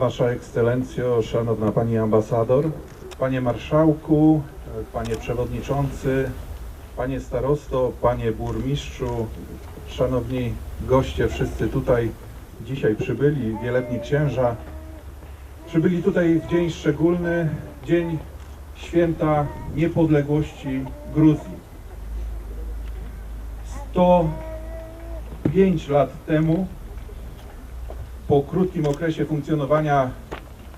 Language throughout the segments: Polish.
Wasza Ekscelencjo, Szanowna Pani Ambasador, Panie Marszałku, Panie Przewodniczący, Panie Starosto, Panie Burmistrzu, Szanowni goście, wszyscy tutaj dzisiaj przybyli, wielebni księża, przybyli tutaj w dzień szczególny, dzień święta niepodległości Gruzji. 105 lat temu po krótkim okresie funkcjonowania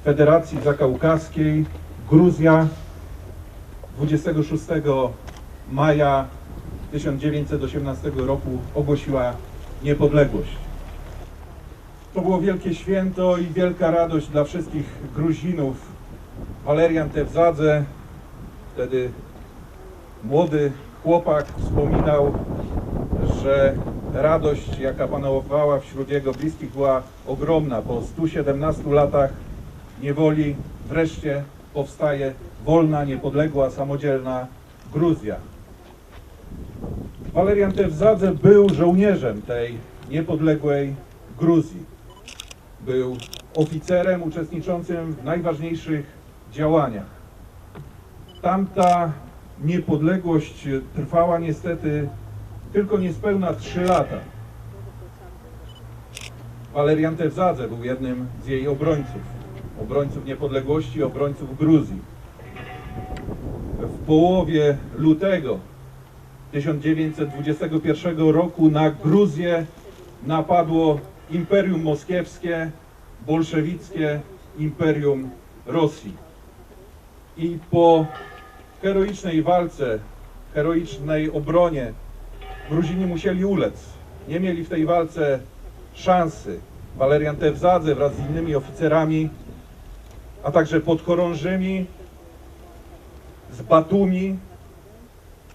Federacji Zakaukaskiej Gruzja 26 maja 1918 roku ogłosiła niepodległość. To było wielkie święto i wielka radość dla wszystkich Gruzinów. Walerian Tewzadze, wtedy młody chłopak, wspominał, że radość, jaka panowała wśród jego bliskich, była ogromna. Po 117 latach niewoli wreszcie powstaje wolna, niepodległa, samodzielna Gruzja. Walerian Tewzadze był żołnierzem tej niepodległej Gruzji. Był oficerem uczestniczącym w najważniejszych działaniach. Tamta niepodległość trwała niestety tylko niespełna 3 lata. Walerian Tewzadze był jednym z jej obrońców. Obrońców niepodległości, obrońców Gruzji. W połowie lutego 1921 roku na Gruzję napadło Imperium Moskiewskie, bolszewickie Imperium Rosji. I po heroicznej walce, heroicznej obronie Gruzini musieli ulec. Nie mieli w tej walce szansy. Walerian Tewzadze wraz z innymi oficerami, a także podchorążymi z Batumi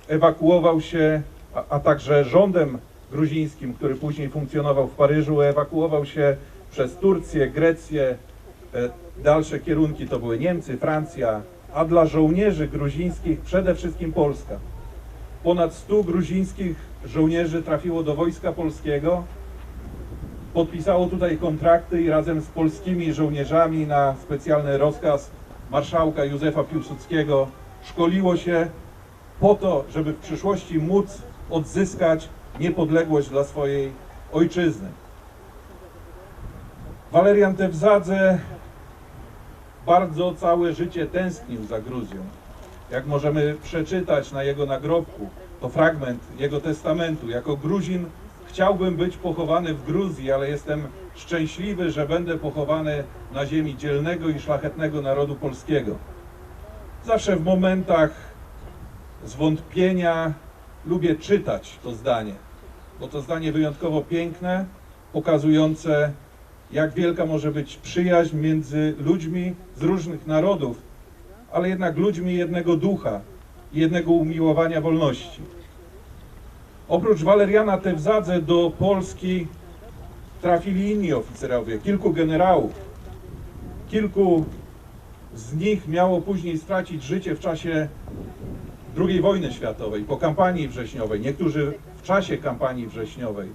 ewakuował się, a, a także rządem gruzińskim, który później funkcjonował w Paryżu, ewakuował się przez Turcję, Grecję. E, Dalsze kierunki to były Niemcy, Francja, a dla żołnierzy gruzińskich przede wszystkim Polska. Ponad 100 gruzińskich żołnierzy trafiło do Wojska Polskiego, podpisało tutaj kontrakty i razem z polskimi żołnierzami na specjalny rozkaz marszałka Józefa Piłsudskiego szkoliło się po to, żeby w przyszłości móc odzyskać niepodległość dla swojej ojczyzny. Walerian Tewzadze bardzo całe życie tęsknił za Gruzją. Jak możemy przeczytać na jego nagrobku, to fragment jego testamentu. Jako Gruzin chciałbym być pochowany w Gruzji, ale jestem szczęśliwy, że będę pochowany na ziemi dzielnego i szlachetnego narodu polskiego. Zawsze w momentach zwątpienia lubię czytać to zdanie, bo to zdanie wyjątkowo piękne, pokazujące, jak wielka może być przyjaźń między ludźmi z różnych narodów, ale jednak ludźmi jednego ducha jednego umiłowania wolności. Oprócz Waleriana Tewzadze do Polski trafili inni oficerowie, kilku generałów. Kilku z nich miało później stracić życie w czasie II wojny światowej, po kampanii wrześniowej, niektórzy w czasie kampanii wrześniowej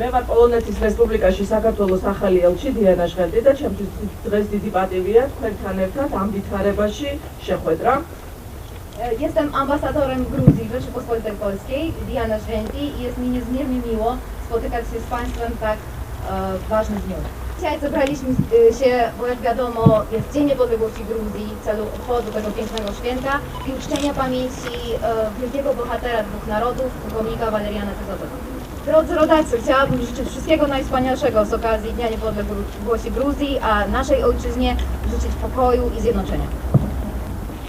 მე ვარ პოლონეთის რესპუბლიკაში საქართველოს ახალი ელჩი დიანა ჟღენტი და ჩემთვის დღეს დიდი პატივია თქვენთან ერთად ამ ვითარებაში შეხვედრა. E, Jestem ambasadorem Gruzji Rzeczypospolitej Polskiej, Diana Żwęti i jest mi niezmiernie miło spotykać się z Państwem w tak e, ważnym dniu. Dzisiaj zebraliśmy e, się, bo jak wiadomo jest Dzień Niepodległości Gruzji w celu obchodu tego pięknego święta i uczczenia pamięci e, wielkiego bohatera dwóch narodów, pułkownika Waleriana Tezowego. Drodzy rodacy, chciałabym życzyć wszystkiego najwspanialszego z okazji Dnia Niepodległości Gruzji, a naszej ojczyźnie życzyć pokoju i zjednoczenia.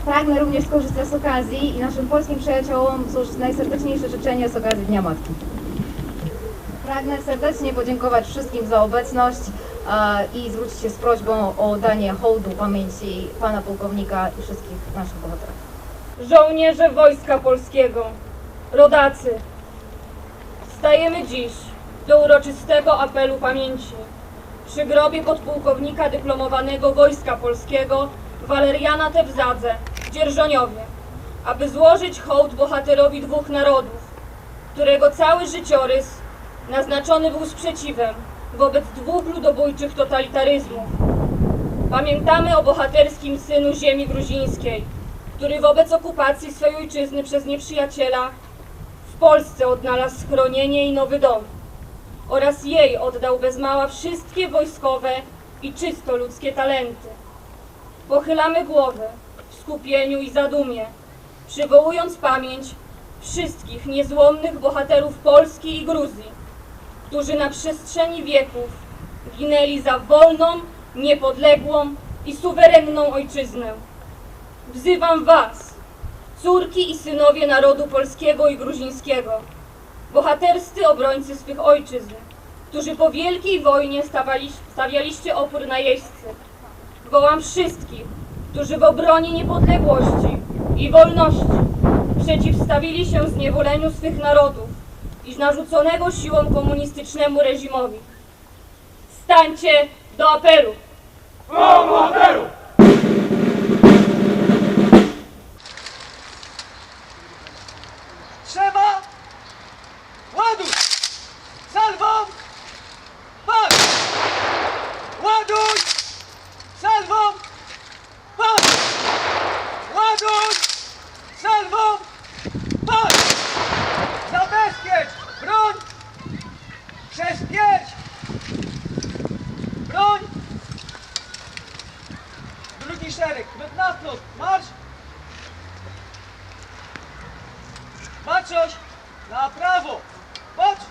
Pragnę również skorzystać z okazji i naszym polskim przyjaciołom złożyć najserdeczniejsze życzenia z okazji Dnia Matki. Pragnę serdecznie podziękować wszystkim za obecność i zwrócić się z prośbą o danie hołdu pamięci pana pułkownika i wszystkich naszych bohaterów. Żołnierze Wojska Polskiego, rodacy, stajemy dziś do uroczystego apelu pamięci. Przy grobie podpułkownika dyplomowanego Wojska Polskiego Waleriana Tewzadze w Dzierżoniowie, aby złożyć hołd bohaterowi dwóch narodów, którego cały życiorys naznaczony był sprzeciwem wobec dwóch ludobójczych totalitaryzmów. Pamiętamy o bohaterskim synu ziemi gruzińskiej, który wobec okupacji swej ojczyzny przez nieprzyjaciela w Polsce odnalazł schronienie i nowy dom oraz jej oddał bez mała wszystkie wojskowe i czysto ludzkie talenty. Pochylamy głowy w skupieniu i zadumie, przywołując pamięć wszystkich niezłomnych bohaterów Polski i Gruzji, którzy na przestrzeni wieków ginęli za wolną, niepodległą i suwerenną ojczyznę. Wzywam Was, córki i synowie narodu polskiego i gruzińskiego, bohaterscy obrońcy swych ojczyzn, którzy po wielkiej wojnie stawali, stawialiście opór najeźdźcy. Wołam wszystkich, którzy w obronie niepodległości i wolności przeciwstawili się zniewoleniu swych narodów i narzuconego siłą komunistycznemu reżimowi. Stańcie do apelu! Trzeba! Szereg, na wprost, marsz! Maciuś, na prawo! Patrz!